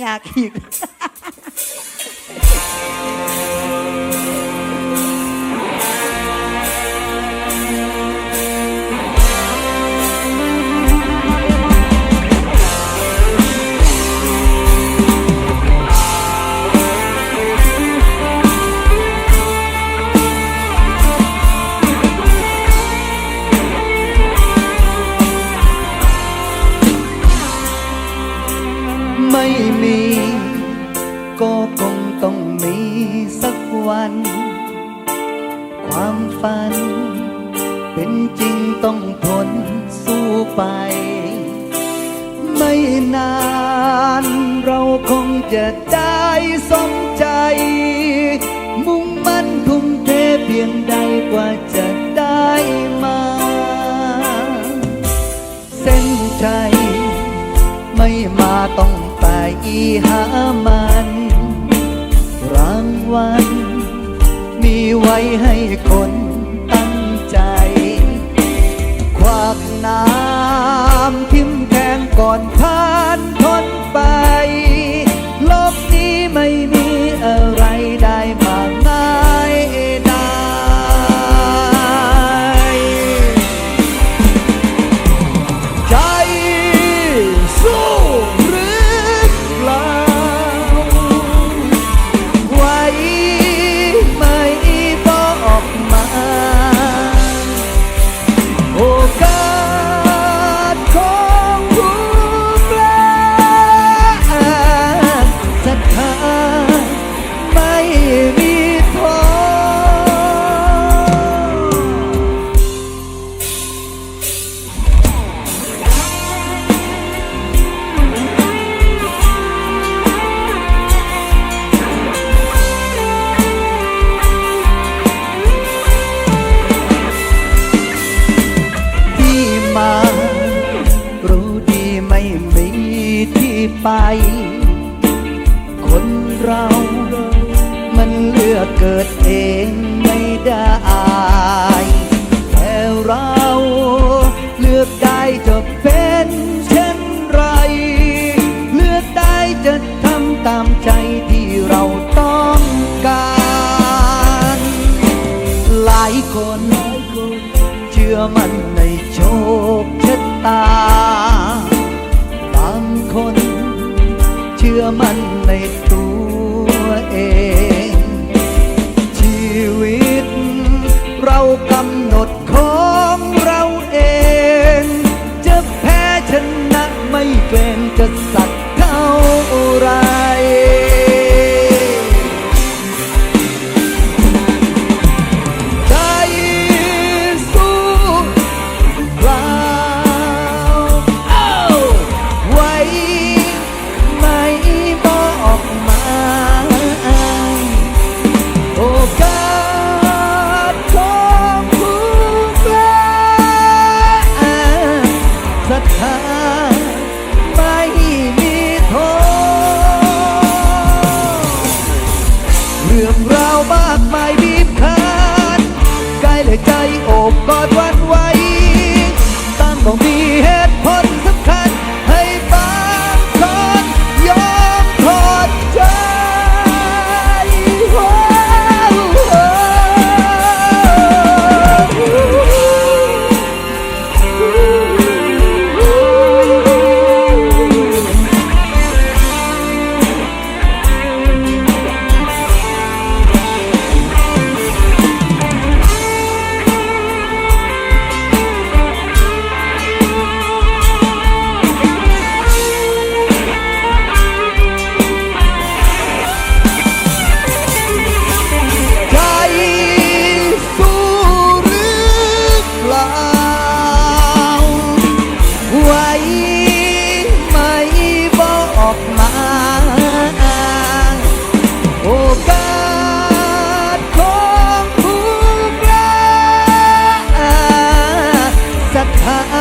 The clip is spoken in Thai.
อยา วัน ความฝัน เป็นจริงต้องทนสู้ไป ไม่นานเราคงจะได้สมใจ มุ่งมั่นทุ่มเทเพียงใดกว่าจะได้มา เส้นใจไม่มาต้องไปหามัน รางวัล ไว้ให้คนตั้งใจ ควักน้ำทิมแทงก่อนผ่านทนไป โลกนี้ไม่มี ไป คนเรามันเลือกเกิดเองไม่ได้แต่เราเลือกได้จะเป็นเช่นไร เลือกได้จะทำตามใจที่เราต้องการ หลายคนเชื่อมันในโชคชะตา บางคน ชื่อมันในตัวเอง ชีวิตเรากำ เรื่ มาโอกาสของผู้กล้าศรัทธา